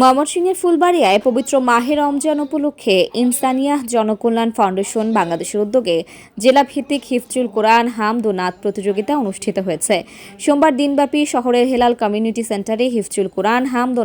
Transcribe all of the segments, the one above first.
ময়মনসিংহের ফুলবাড়িয়ায় পবিত্র মাহে রমজান উপলক্ষে ইনসানিয়াহ জনকল্যাণ ফাউন্ডেশন বাংলাদেশের উদ্যোগে জেলাভিত্তিক হিফজুল কোরআন, হামদ ও নাথ প্রতিযোগিতা অনুষ্ঠিত হয়েছে। সোমবার দিনব্যাপী শহরের হেলাল কমিউনিটি সেন্টারে হিফজুল কোরআন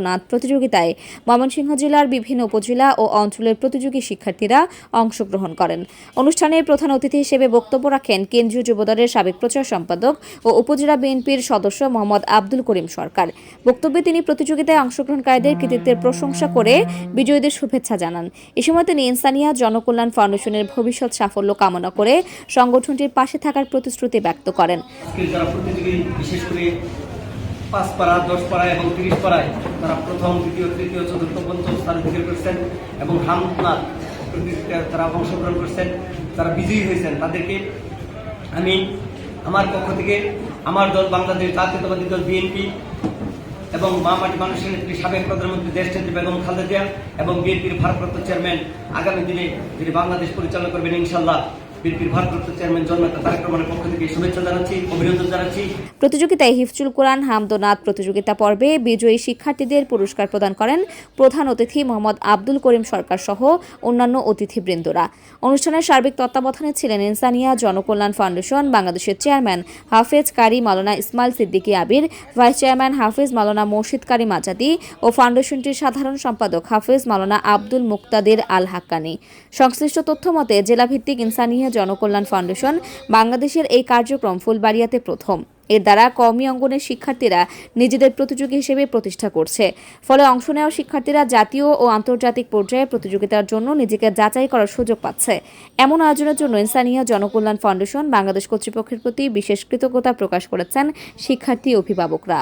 নাথ প্রতিযোগিতায় ময়মনসিংহ জেলার বিভিন্ন উপজেলা ও অঞ্চলের প্রতিযোগী শিক্ষার্থীরা অংশগ্রহণ করেন। অনুষ্ঠানে প্রধান অতিথি হিসেবে বক্তব্য রাখেন কেন্দ্রীয় যুবদলের সাবেক প্রচার সম্পাদক ও উপজেলা বিএনপির সদস্য মোহাম্মদ আব্দুল করিম সরকার। বক্তব্যে তিনি প্রতিযোগিতায় অংশগ্রহণকারীদের কৃতিত্বের প্রশংসা করে বিজয়ীদের শুভেচ্ছা জানান। এ সময় তিনি ইনসানিয়া জনকল্যাণ ফাউন্ডেশনের ভবিষ্যৎ সাফল্য কামনা করে সংগঠনটির পাশে থাকার প্রতিশ্রুতি ব্যক্ত করেন। পাঁচ পাড়া দশ পাড়া এবং তিরিশ পাড়ায় তারা প্রথম, দ্বিতীয়, তৃতীয়, চতুর্থ, পঞ্চম স্থান অধিকার করেছেন এবং প্রতিযোগিতায় তারা অংশগ্রহণ করছেন, তারা বিজয়ী হয়েছেন। তাদেরকে আমি আমার পক্ষ থেকে, আমার দল, বাংলাদেশ জাতীয়তাবাদী দল, বিএনপি এবং মা মাটি মানুষের নেত্রী সাবেক প্রধানমন্ত্রী দেশ নেত্রী বেগম খালেদা এবং বিএনপির ভারপ্রাপ্ত চেয়ারম্যান আগামী দিনে তিনি বাংলাদেশ পরিচালনা করবেন ইনশাল্লাহ প্রতিযোগিতায় হিফজুল কোরআন হামদোনাথ প্রতিযোগিতা পর্বে বিজয়ী শিক্ষার্থীদের পুরস্কার প্রদান করেন প্রধান অতিথি মোহাম্মদ আব্দুল করিম সরকার সহ অন্যান্য অতিথিবৃন্দরা। অনুষ্ঠানের সার্বিক তত্ত্বাবধানে ছিলেন ইনসানিয়া জনকল্যাণ ফাউন্ডেশন বাংলাদেশের chairman Hafez Qari Maulana Ismail Siddiqui Abir, vice chairman Hafez Maulana Morshed কারি মাজাদি ও ফাউন্ডেশনটির সাধারণ সম্পাদক হাফেজ মালানা আব্দুল মুক্তাদের আল হাক্কানি। সংশ্লিষ্ট তথ্য মতে জেলাভিত্তিক ইনসানিয়া জনকল্যাণ ফাউন্ডেশন বাংলাদেশের এই কার্যক্রম ফুলবাড়িয়াতে প্রথম। এর দ্বারা কওমি অঙ্গনের শিক্ষার্থীরা নিজেদের প্রতিযোগী হিসেবে প্রতিষ্ঠা করছে। ফলে অংশ নেওয়া শিক্ষার্থীরা জাতীয় ও আন্তর্জাতিক পর্যায়ে প্রতিযোগিতার জন্য নিজেকে যাচাই করার সুযোগ পাচ্ছে। এমন আয়োজনের জন্য ইনসানিয়া জনকল্যাণ ফাউন্ডেশন বাংলাদেশ কর্তৃপক্ষের প্রতি বিশেষ কৃতজ্ঞতা প্রকাশ করেছেন শিক্ষার্থী অভিভাবকরা।